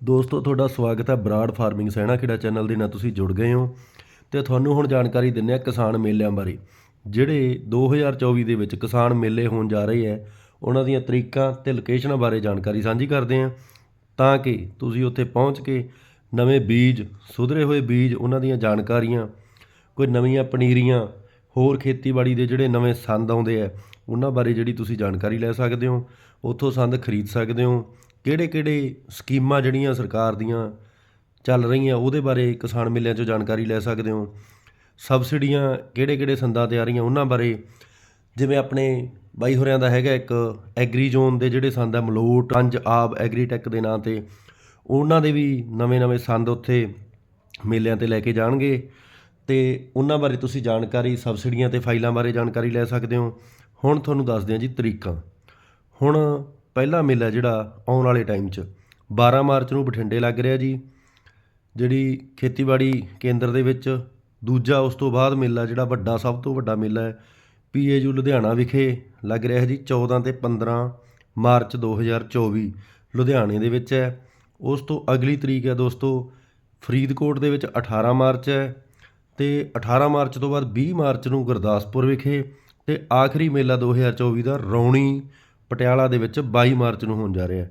ਦੋਸਤੋ, ਤੁਹਾਡਾ ਸਵਾਗਤ ਹੈ ਬਰਾੜ ਫਾਰਮਿੰਗ ਸਹਿਣਾ ਖੇੜਾ ਚੈਨਲ ਦੇ ਨਾਲ ਤੁਸੀਂ ਜੁੜ ਗਏ ਹੋ ਤੇ ਤੁਹਾਨੂੰ ਹੁਣ ਜਾਣਕਾਰੀ ਦਿੰਦੇ ਆ ਕਿਸਾਨ ਮੇਲਿਆਂ ਬਾਰੇ। ਜਿਹੜੇ 2024 ਦੇ ਵਿੱਚ ਕਿਸਾਨ ਮੇਲੇ ਹੋਣ ਜਾ ਰਹੇ ਹੈ, ਉਹਨਾਂ ਦੀਆਂ ਤਰੀਕਾਂ ਤੇ ਲੋਕੇਸ਼ਨਾਂ ਬਾਰੇ ਜਾਣਕਾਰੀ ਸਾਂਝੀ ਕਰਦੇ ਹਾਂ ਤਾਂ ਕਿ ਤੁਸੀਂ ਉੱਥੇ ਪਹੁੰਚ ਕੇ ਨਵੇਂ ਬੀਜ, ਸੁਧਰੇ ਹੋਏ ਬੀਜ, ਉਹਨਾਂ ਦੀਆਂ ਜਾਣਕਾਰੀਆਂ, ਕੋਈ ਨਵੀਆਂ ਪਨੀਰੀਆਂ, ਹੋਰ ਖੇਤੀਬਾੜੀ ਦੇ ਜਿਹੜੇ ਨਵੇਂ ਸੰਦ ਆਉਂਦੇ ਆ ਉਹਨਾਂ ਬਾਰੇ ਜਿਹੜੀ ਤੁਸੀਂ ਜਾਣਕਾਰੀ ਲੈ ਸਕਦੇ ਹੋ, ਉੱਥੋਂ ਸੰਦ ਖਰੀਦ ਸਕਦੇ ਹੋ ਕਿਹੜੇ ਕਿਹੜੇ ਸਕੀਮਾਂ ਜਿਹੜੀਆਂ ਸਰਕਾਰ ਦੀਆਂ ਚੱਲ ਰਹੀਆਂ, ਉਹਦੇ ਬਾਰੇ ਕਿਸਾਨ ਮੇਲਿਆਂ 'ਚੋਂ ਜਾਣਕਾਰੀ ਲੈ ਸਕਦੇ ਹੋ। ਸਬਸਿਡੀਆਂ ਕਿਹੜੇ ਕਿਹੜੇ ਸੰਦਾਂ ਤੇ ਆ ਰਹੀਆਂ, ਉਹਨਾਂ ਬਾਰੇ ਜਿਵੇਂ ਆਪਣੇ ਬਾਈ ਹੋਰਿਆਂ ਦਾ ਹੈਗਾ ਇੱਕ ਐਗਰੀ ਜ਼ੋਨ ਦੇ ਜਿਹੜੇ ਸੰਦ ਆ, ਮਲੋਟ, ਪੰਜ ਆਬ ਐਗਰੀਟੈਕ ਦੇ ਨਾਂ ਤੇ, ਉਹਨਾਂ ਦੇ ਵੀ ਨਵੇਂ-ਨਵੇਂ ਸੰਦ ਉੱਥੇ ਮੇਲਿਆਂ ਤੇ ਲੈ ਕੇ ਜਾਣਗੇ। ਤੇ ਉਹਨਾਂ ਬਾਰੇ ਤੁਸੀਂ ਜਾਣਕਾਰੀ, ਸਬਸਿਡੀਆਂ ਤੇ ਫਾਈਲਾਂ ਬਾਰੇ ਜਾਣਕਾਰੀ ਲੈ ਸਕਦੇ ਹੋ। ਹੁਣ ਤੁਹਾਨੂੰ ਦੱਸਦੇ ਹਾਂ ਜੀ ਤਰੀਕਾਂ। ਹੁਣ ਪਹਿਲਾ ਮੇਲਾ ਜਿਹੜਾ ਆਉਣ ਵਾਲੇ ਟਾਈਮ 'ਚ 12 ਮਾਰਚ ਨੂੰ ਬਠਿੰਡੇ ਲੱਗ ਰਿਹਾ ਜੀ, ਜਿਹੜੀ ਖੇਤੀਬਾੜੀ ਕੇਂਦਰ ਦੇ ਵਿੱਚ ਦੂਜਾ ਉਸ ਤੋਂ ਬਾਅਦ ਮੇਲਾ ਜਿਹੜਾ ਵੱਡਾ, ਸਭ ਤੋਂ ਵੱਡਾ ਮੇਲਾ ਹੈ, ਪੀਏਯੂ ਲੁਧਿਆਣਾ ਵਿਖੇ ਲੱਗ ਰਿਹਾ ਜੀ 14 ਤੇ 15 ਮਾਰਚ 2024 ਲੁਧਿਆਣੇ ਦੇ ਵਿੱਚ ਹੈ। ਉਸ ਤੋਂ ਅਗਲੀ ਤਰੀਕ ਹੈ ਦੋਸਤੋ, ਫਰੀਦਕੋਟ ਦੇ ਵਿੱਚ 18 ਮਾਰਚ ਹੈ ਤੇ 18 ਮਾਰਚ ਤੋਂ ਬਾਅਦ 20 ਮਾਰਚ ਨੂੰ ਗੁਰਦਾਸਪੁਰ ਵਿਖੇ ਤੇ ਆਖਰੀ ਮੇਲਾ 2024 ਦਾ ਰੌਣੀ ਪਟਿਆਲਾ ਦੇ ਵਿੱਚ ਬਾਈ ਮਾਰਚ ਨੂੰ ਹੋਣ ਜਾ ਰਿਹਾ